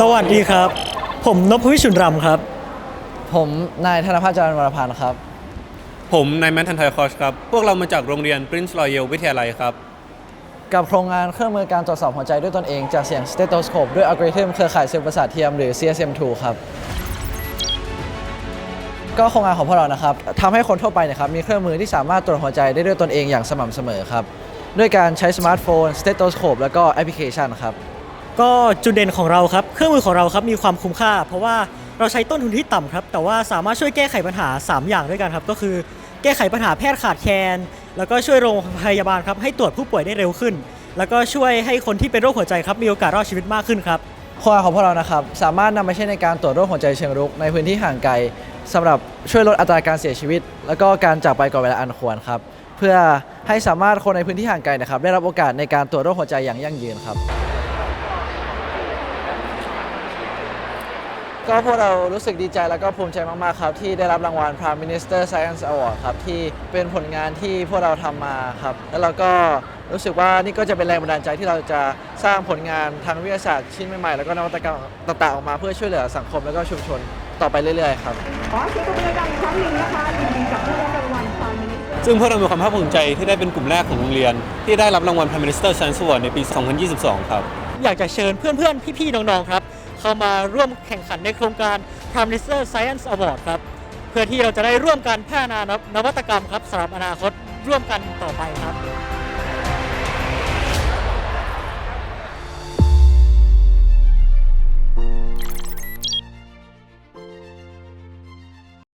สวัสดีครับ ผมนพวิชุนรำครับ ผมนายธนพัฒน์จรันวรพันธ์ครับ ผมนายแมททันไทยคอชครับ พวกเรามาจากโรงเรียน Prince Royal วิทยาลัยครับ กับโครงงานเครื่องมือการตรวจสอบหัวใจด้วยตนเองจากเสียงสเตโตสโคปด้วยอัลกอริทึมเครือข่ายเซลล์ประสาทเทียมหรือ CSM2 ครับ ก็โครงงานของพวกเรานะครับทำให้คนทั่วไปเนะครับมีเครื่องมือที่สามารถตรวจหัวใจได้ด้วยตนเองอย่างสม่ำเสมอครับ ด้วยการใช้สมาร์ทโฟนสเตโตสโคปแล้วก็แอปพลิเคชันครับ ก็จุดเด่นของเราครับ เครื่องมือของเราครับมีความคุ้มค่า เพราะว่าเราใช้ต้นทุนที่ต่ำครับ แต่ว่าสามารถช่วยแก้ไขปัญหา 3 อย่างด้วยกันครับ ก็คือแก้ไขปัญหาแพทย์ขาดแคลนแล้วก็ช่วยโรงพยาบาลครับให้ตรวจผู้ป่วยได้เร็วขึ้น แล้วก็ช่วยให้คนที่เป็นโรคหัวใจครับมีโอกาสรอดชีวิตมากขึ้นครับโคราของพวกเรานะครับสามารถนำไปใช้ในการตรวจโรคหัวใจเชิงรุก ในพื้นที่ห่างไกลสำหรับช่วยลดอัตราการเสียชีวิต แล้วก็การจากไปก่อนเวลาอันควรครับเพื่อให้สามารถคนในพื้นที่ห่างไกลนะครับได้รับโอกาสในการตรวจโรคหัวใจอย่างยั่งยืนครับ ก็พวกเรารู้สึกดีใจแล้วก็ภูมิใจมาก ๆ ครับ ที่ได้รับรางวัล Prime Minister Science Award ครับ ที่เป็นผลงานที่พวกเราทำมาครับ แล้วเราก็รู้สึกว่านี่ก็จะเป็นแรงบันดาลใจที่เราจะสร้างผลงานทางวิทยาศาสตร์ชิ้นใหม่ ๆ แล้วก็นวัตกรรมต่าง ๆ ออกมาเพื่อช่วยเหลือสังคมแล้วก็ชุมชนต่อไปเรื่อย ๆ ครับขอเสียงปรบมือดังอีกครั้งหนึ่งนะคะยินดีกับผู้ได้รับรางวัล Prime Minister ซึ่งพวกเรามีความภาคภูมิใจที่ได้เป็นกลุ่มแรกของโรงเรียน ที่ได้รับรางวัล Prime Minister Science Award ในปี 2022 ครับ อยากจะเชิญเพื่อนๆ พี่ๆ น้องๆ ครับ เข้ามาร่วมแข่งขันในโครงการ Prime Minister Science Award ครับ เพื่อที่เราจะได้ร่วมกันพัฒนานวัตกรรมครับสำหรับอนาคตร่วมกันต่อไปครับ